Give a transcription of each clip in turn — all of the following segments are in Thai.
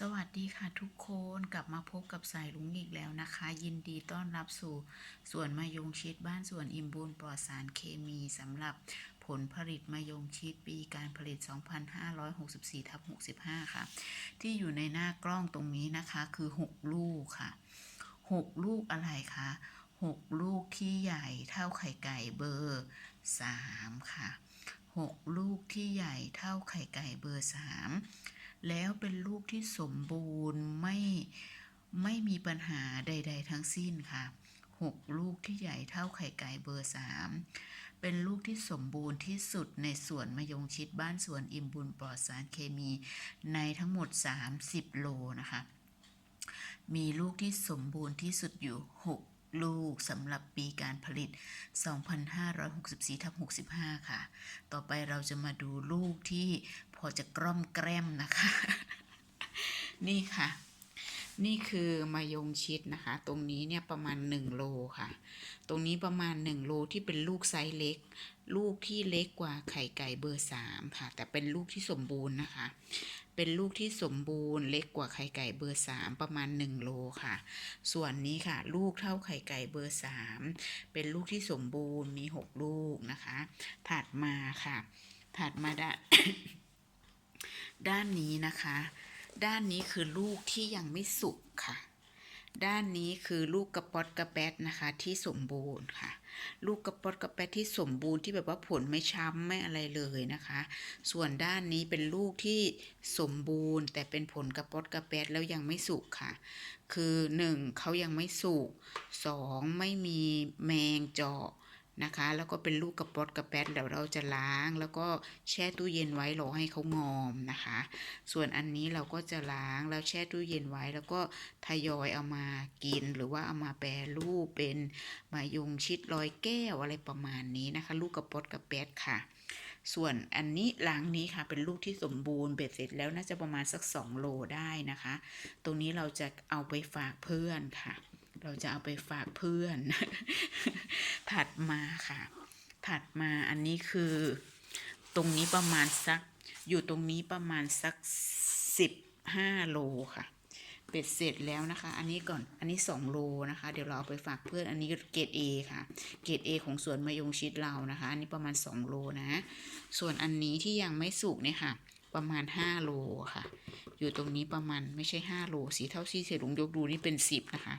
สวัสดีค่ะทุกคนกลับมาพบกับสายลุงอีกแล้วนะคะ ยินดีต้อนรับสู่สวนมะยงชิดบ้านสวนอิมบุญปลอดสารเคมีสำหรับผลผลิตมะยงชิดปีการผลิต 2564ทับ65 ค่ะ ที่อยู่ในหน้ากล้องตรงนี้นะคะคือ 6 ลูกค่ะ 6 ลูกอะไรคะ 6 ลูกที่ใหญ่เท่าไข่ไก่เบอร์ 3 ค่ะ 6 ลูกที่ใหญ่เท่าไข่ไก่เบอร์ 3 แล้วเป็นลูกที่สมบูรณ์ไม่ไม่มีปัญหาใด ๆ ทั้งสิ้นค่ะ 6 ลูกที่ใหญ่เท่าไข่ไก่เบอร์ 3 เป็นลูกที่สมบูรณ์ที่สุดในสวนมะยงชิดบ้านสวนอิ่มบุญปลอดสารเคมีในทั้งหมด 30 โลนะคะ มีลูกที่สมบูรณ์ที่สุดอยู่ 6 ลูกสำหรับปีการผลิต 2564ทับ65 ค่ะ ต่อไปเราจะมาดูลูกที่พอจะกล้อมแกล้มนะคะ นี่ค่ะ นี่คือมายงชิดนะคะ ตรงนี้เนี่ยประมาณ 1 โลค่ะ ตรงนี้ประมาณ 1 โลที่เป็นลูกไซส์เล็ก ลูกที่เล็กกว่าไข่ไก่เบอร์ 3 ค่ะ แต่เป็นลูกที่สมบูรณ์นะคะ เป็นลูกที่สมบูรณ์เล็กกว่าไข่ไก่เบอร์ 3 ประมาณ 1 โลค่ะ ส่วนนี้ค่ะ ลูกเท่าไข่ไก่เบอร์ 3 เป็นลูกที่สมบูรณ์มี 6 ลูกนะคะ ถัดมาค่ะ ถัดมาด้านด้านนี้นะคะ ด้านนี้คือลูกที่ยังไม่สุกค่ะ ด้านนี้คือลูกกระป๊อดกระแป๊ดนะคะที่สมบูรณ์ค่ะ ลูกกระป๊อดกระแป๊ดที่สมบูรณ์ที่แบบว่าผลไม่ช้ำไม่อะไรเลยนะคะ ส่วนด้านนี้เป็นลูกที่สมบูรณ์ แต่เป็นผลกระป๊อดกระแป๊ดแล้วยังไม่สุกค่ะ คือหนึ่งเขายังไม่สุกสองไม่มีแมงเจาะ นะคะ แล้วก็เป็นลูกกระป๊อดกระแป๊ดเดี๋ยวเราจะล้าง แล้วก็แช่ตู้เย็นไว้รอให้เขางอมนะคะ ส่วนอันนี้เราก็จะล้างแล้วแช่ตู้เย็นไว้ แล้วก็ทยอยเอามากิน หรือว่าเอามาแปรรูปเป็นมายงชิดลอยแก้วอะไรประมาณนี้นะคะ ลูกกระป๊อดกระแป๊ดค่ะ ส่วนอันนี้ลังนี้ค่ะเป็นลูกที่สมบูรณ์เบ็ดเสร็จแล้วน่าจะประมาณสัก 2 โลได้นะคะ ตรงนี้เราจะเอาไปฝากเพื่อนค่ะ เราจะเอาไปฝากเพื่อน ถัดมาค่ะ ถัดมาอันนี้คือ ตรงนี้ประมาณสัก อยู่ตรงนี้ประมาณสักสิบห้าโลค่ะเป็ดเสร็จแล้วนะคะ อันนี้ก่อน อันนี้สองโลนะคะ เดี๋ยวเราเอาไปฝากเพื่อน อันนี้เกรด A ค่ะ เกรด A ของสวนมะยงชิดเรานะคะ อันนี้ประมาณสองโลนะ ส่วนอันนี้ที่ยังไม่สุกเนี่ยค่ะ ประมาณห้าโลค่ะ อยู่ตรงนี้ประมาณไม่ใช่ห้าโลสีเท่าที่เสลุงยกดูนี่เป็นสิบนะคะ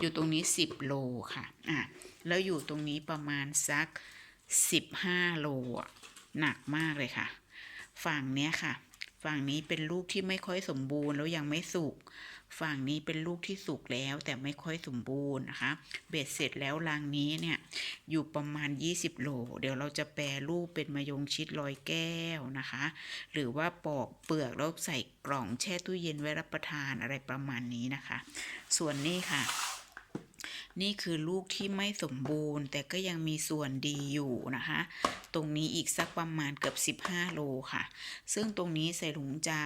อยู่ตรงนี้สิบโลค่ะอะแล้วอยู่ตรงนี้ประมาณสักสิบห้าโลหนักมากเลยค่ะ ฝั่งเนี้ยค่ะ ฝั่งนี้เป็นลูกที่ไม่ค่อยสมบูรณ์แล้วยังไม่สุก ฝั่งนี้เป็นลูกที่สุกแล้วแต่ไม่ค่อยสมบูรณ์นะคะ เบ็ดเสร็จแล้วรังนี้เนี่ยอยู่ประมาณ 20 โล เดี๋ยวเราจะแปรรูปเป็นมะยงชิดลอยแก้วนะคะ หรือว่าปอกเปลือกแล้วใส่กล่องแช่ตู้เย็นไว้รับประทานอะไรประมาณนี้นะคะ ส่วนนี้ค่ะ นี่คือลูกที่ไม่สมบูรณ์ แต่ก็ยังมีส่วนดีอยู่นะคะ ตรงนี้อีกสักประมาณเกือบ 15 โลค่ะ ซึ่งตรงนี้ใส่หลุงจะ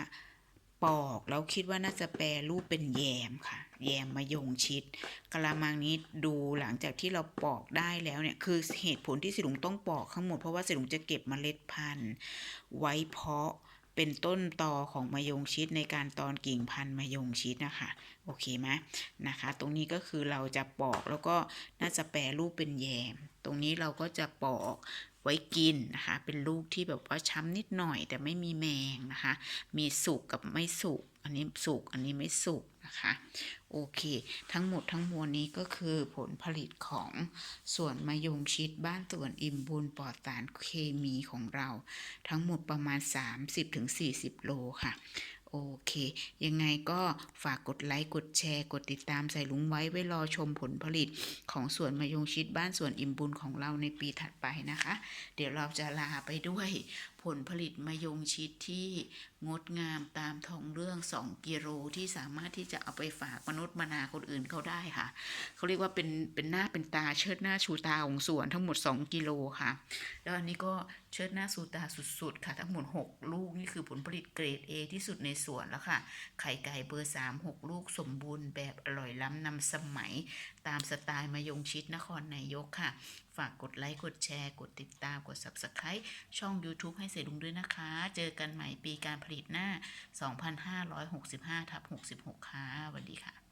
ปอกแล้วคิดว่าน่าจะแปรรูปเป็นแยมค่ะ แยมมะยงชิดกะละมังนี้ดูหลังจากที่เราปอกได้แล้วเนี่ยคือเหตุผลที่สิลุงต้องปอกทั้งหมดเพราะว่าสิลุงจะเก็บเมล็ดพันธุ์ ไว้เพาะ เป็นต้นตอของมะยงชิดในการตอนกิ่งพันธุ์มะยงชิดนะคะโอเคไหมนะคะ ตรงนี้ก็คือเราจะปอกแล้วก็น่าจะแปรรูปเป็นแยม ตรงนี้เราก็จะปอกไว้กินนะคะ เป็นลูกที่แบบว่าช้ำนิดหน่อยแต่ไม่มีแมงนะคะ มีสุกกับไม่สุก อันนี้สุก อันนี้ไม่สุก นะคะ โอเค ทั้งหมดทั้งมวลนี้ก็คือผลผลิตของส่วนมะยงชิดบ้านสวนอิ่มบุญปลอดสารเคมีของเรา ทั้งหมดประมาณ 30-40 โลค่ะโอเค ยังไงก็ฝากกดไลค์ กดแชร์ กดติดตามใส่ลุงไว้ ไว้รอชมผลผลิตของสวนมะยงชิดบ้านสวนอิ่มบุญของเราในปีถัดไปนะคะ เดี๋ยวเราจะลาไปด้วย ลผลิตมะยงชิดที่งดงามตามท้องเรื่อง 2 กิโลที่สามารถที่จะเอาไปฝากมนุษย์มนาคนอื่นเขาได้ค่ะ เขาเรียกว่าเป็นเป็นหน้าเป็นตาเชิดหน้าชูตาของสวนทั้งหมด 2 กิโลค่ะ แล้วอันนี้ก็เชิดหน้าสูตาสุดๆ ค่ะ ทั้งหมด 6 ลูกนี่คือผลผลิตเกรด A ที่สุดในสวนแล้วค่ะ ไข่ไก่เบอร์ 3 6 ลูกสมบูรณ์แบบอร่อยล้ำนำสมัย ตามสไตล์มายงชิดนครนายกค่ะ ฝากกดไลค์ กดแชร์ กดติดตาม กด Subscribe ช่อง YouTube ให้เสดุงด้วยนะคะ เจอกันใหม่ปีการผลิตหน้า 2565ทับ66 ค่ะสวัสดีค่ะ